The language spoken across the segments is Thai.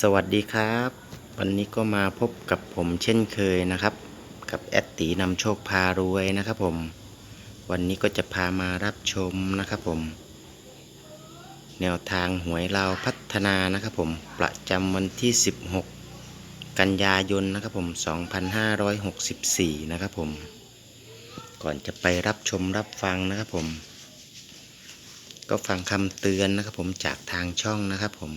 สวัสดีครับ วันนี้ก็มาพบกับผมเช่นเคยนะครับ กับแอดตีนำโชคพารวยนะครับผม วันนี้ก็จะพามารับชมนะครับผม แนวทางหวยเราพัฒนานะครับผมประจำวันที่ 16 กันยายนนะครับผม 2564 นะครับผม ก่อนจะไปรับชมรับฟังนะครับผม ก็ฟังคำเตือนนะครับผมจากทางช่องนะครับผม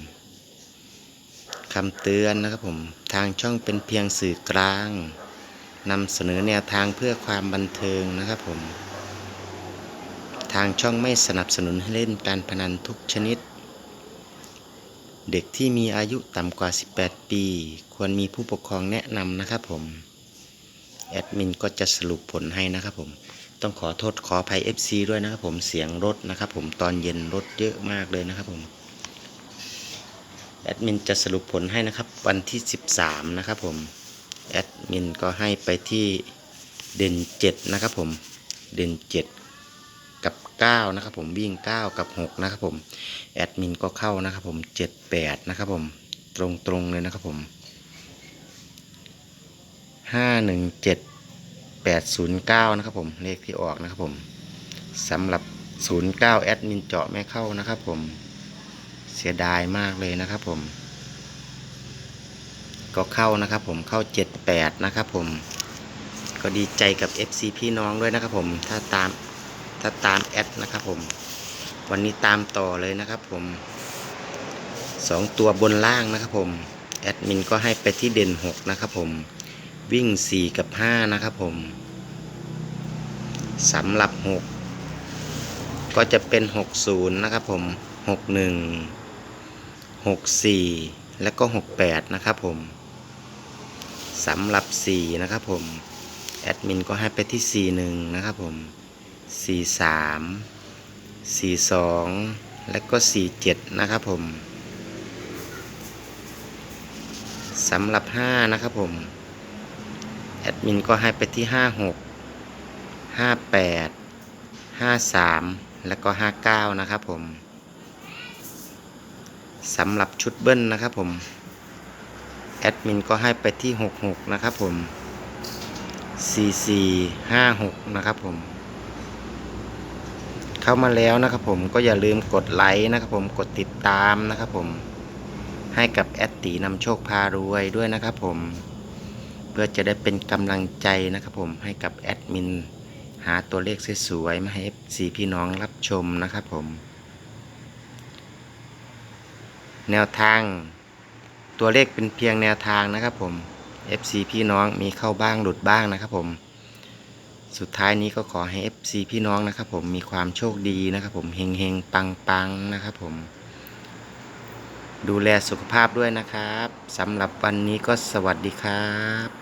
คำเตือนนะครับผม ทางช่องเป็นเพียงสื่อกลางนำเสนอแนวทางเพื่อความบันเทิงนะครับผม ทางช่องไม่สนับสนุนให้เล่นการพนันทุกชนิด เด็กที่มีอายุต่ำกว่า 18 ปี ควรมีผู้ปกครองแนะนำนะครับผม แอดมินก็จะสรุปผลให้นะครับผม ต้องขอโทษขออภัย FC ด้วยนะครับผม เสียงรถนะครับผม ตอนเย็นรถเยอะมากเลยนะครับผม แอดมินจะสรุปผลให้นะครับ วันที่ 13 นะครับผม แอดมินก็ให้ไปที่เด่น 7 นะครับผม เด่น 7 กับ 9 นะครับผม วิ่ง 9 กับ 6 นะครับผม แอดมินก็เข้านะครับผม 7 8 นะครับผม ตรงตรงๆเลยนะครับผม 5 1 7 8 0 9 นะครับผม เลขที่ออกนะครับผมสำหรับ 09 แอดมินเจาะไม่เข้านะครับผม เสียดายมากเลยนะครับผม ก็เข้านะครับผมเข้า 78 นะครับผม ก็ดีใจกับ FC พี่น้องด้วยนะครับผม ถ้าตามถ้าตามแอดนะครับผม วันนี้ตามต่อเลยนะครับผม 2 ตัวบนล่างนะครับผม แอดมินก็ให้ไปที่เด่น 6 นะครับผม วิ่ง 4 กับ 5 นะครับผมสำหรับ 6 ก็จะเป็น 60 นะครับผม 61 64 แล้วก็ 68 นะครับผมสำหรับ 4 นะครับผม แอดมินก็ให้ไปที่ 41 นะครับผม 43 42 แล้วก็ 47 นะครับผมสำหรับ 5 นะครับผม แอดมินก็ให้ไปที่ 56 58 53 แล้วก็ 59 นะครับผม สำหรับชุดเบิ้ลนะครับผม แอดมินก็ให้ไปที่ 66 นะครับผม 4456 นะครับผม เข้ามาแล้วนะครับผมก็อย่าลืมกดไลค์นะครับผมกดติดตามนะครับผม ให้กับแอดตีนำโชคพารวยด้วยนะครับผม เพื่อจะได้เป็นกำลังใจนะครับผมให้กับแอดมินหาตัวเลขสวยๆมาให้ FC พี่น้องรับชมนะครับผม แนวทาง ตัวเลขเป็นเพียงแนวทางนะครับผม FC พี่น้องมีเข้าบ้างหลุดบ้างนะครับผม สุดท้ายนี้ก็ขอให้ FC พี่น้องนะครับผมมีความโชคดีนะครับผมเฮงเฮงปังปังนะครับผม ดูแลสุขภาพด้วยนะครับสำหรับวันนี้ก็สวัสดีครับ